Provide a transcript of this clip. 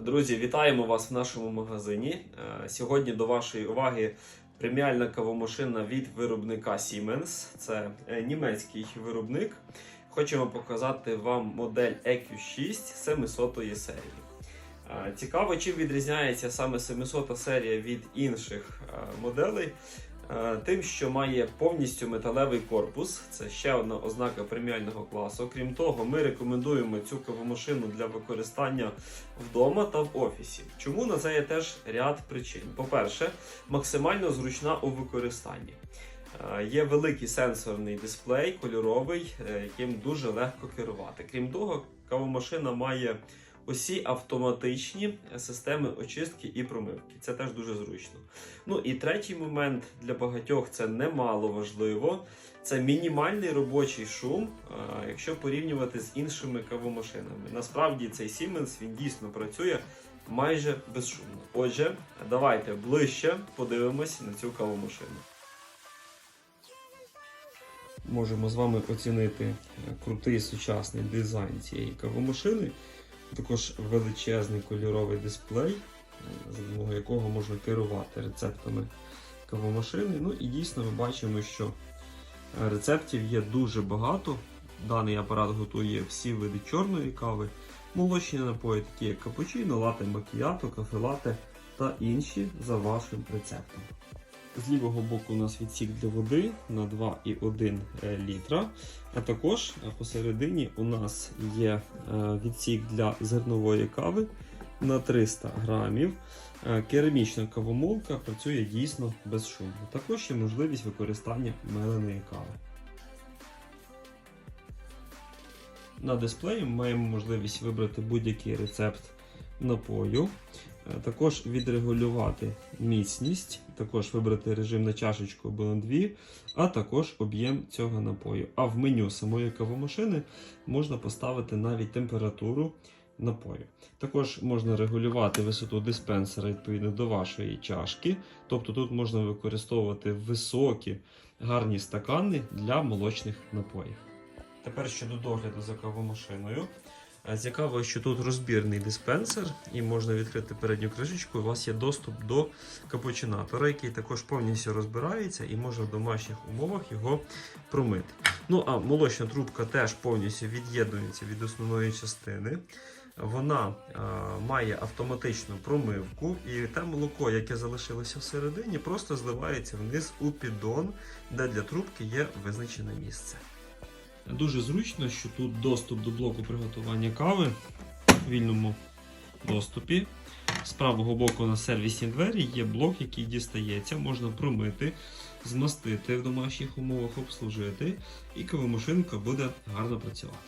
Друзі, вітаємо вас в нашому магазині. Е, Сьогодні до вашої уваги преміальна кавомашина від виробника Siemens. Це е, німецький виробник. Хочемо показати вам модель EQ6 700 серії. Е, Цікаво, чим відрізняється саме 700 серія від інших моделей. Е, Тим, що має повністю металевий корпус, це ще одна ознака преміального класу. Крім того, ми рекомендуємо цю кавомашину для використання вдома та в офісі. Чому на це є теж ряд причин? По-перше, максимально зручна у використанні. Е, Є великий сенсорний дисплей, кольоровий, е, яким дуже легко керувати. Крім того, кавомашина має усі автоматичні системи очистки і промивки. Це теж дуже зручно. Ну і третій момент для багатьох це немало важливо. Це мінімальний робочий шум, якщо порівнювати з іншими кавомашинами. Насправді цей Siemens він дійсно працює майже безшумно. Отже, давайте ближче подивимось на цю кавомашину. Можемо з вами оцінити е, крутий сучасний дизайн цієї кавомашини. Також величезний кольоровий дисплей, е, за допомогою якого можна керувати рецептами кавомашини. Ну і дійсно ми бачимо, що рецептів є дуже багато. Даний апарат готує всі види чорної кави, молочні напої, такі як капучино, лате макіато, кафе-лате та інші за вашим рецептом. З лівого боку у нас відсік для води на 2,1 літра. А також е, посередині у нас є е, відсік для зернової кави на 300 грамів. Е, Керамічна кавомолка працює дійсно безшумно. Також є можливість використання меленої кави. На дисплеї маємо можливість вибрати будь-який рецепт напою. Е, Також відрегулювати міцність, також вибрати режим на чашечку або на дві, а також об'єм цього напою. А в меню самої кавомашини можна поставити навіть температуру напою. Також можна регулювати висоту диспенсера відповідно до вашої чашки. Тобто тут можна використовувати високі гарні стакани для молочних напоїв. Тепер щодо догляду за кавомашиною. Цікаво, що тут розбірний диспенсер, і можна відкрити передню кришечку. У вас є доступ до капучинатора, який також повністю розбирається і можна в домашніх умовах його промити. Ну а молочна трубка теж повністю від'єднується від основної частини. Вона е, має автоматичну промивку, і те молоко, яке залишилося всередині, просто зливається вниз у піддон, де для трубки є визначене місце. Дуже зручно, що тут доступ до блоку приготування кави в вільному доступі. З правого боку на сервісні двері є блок, який дістається, можна промити, змастити в домашніх умовах, обслужити, і кавомашинка буде гарно працювати.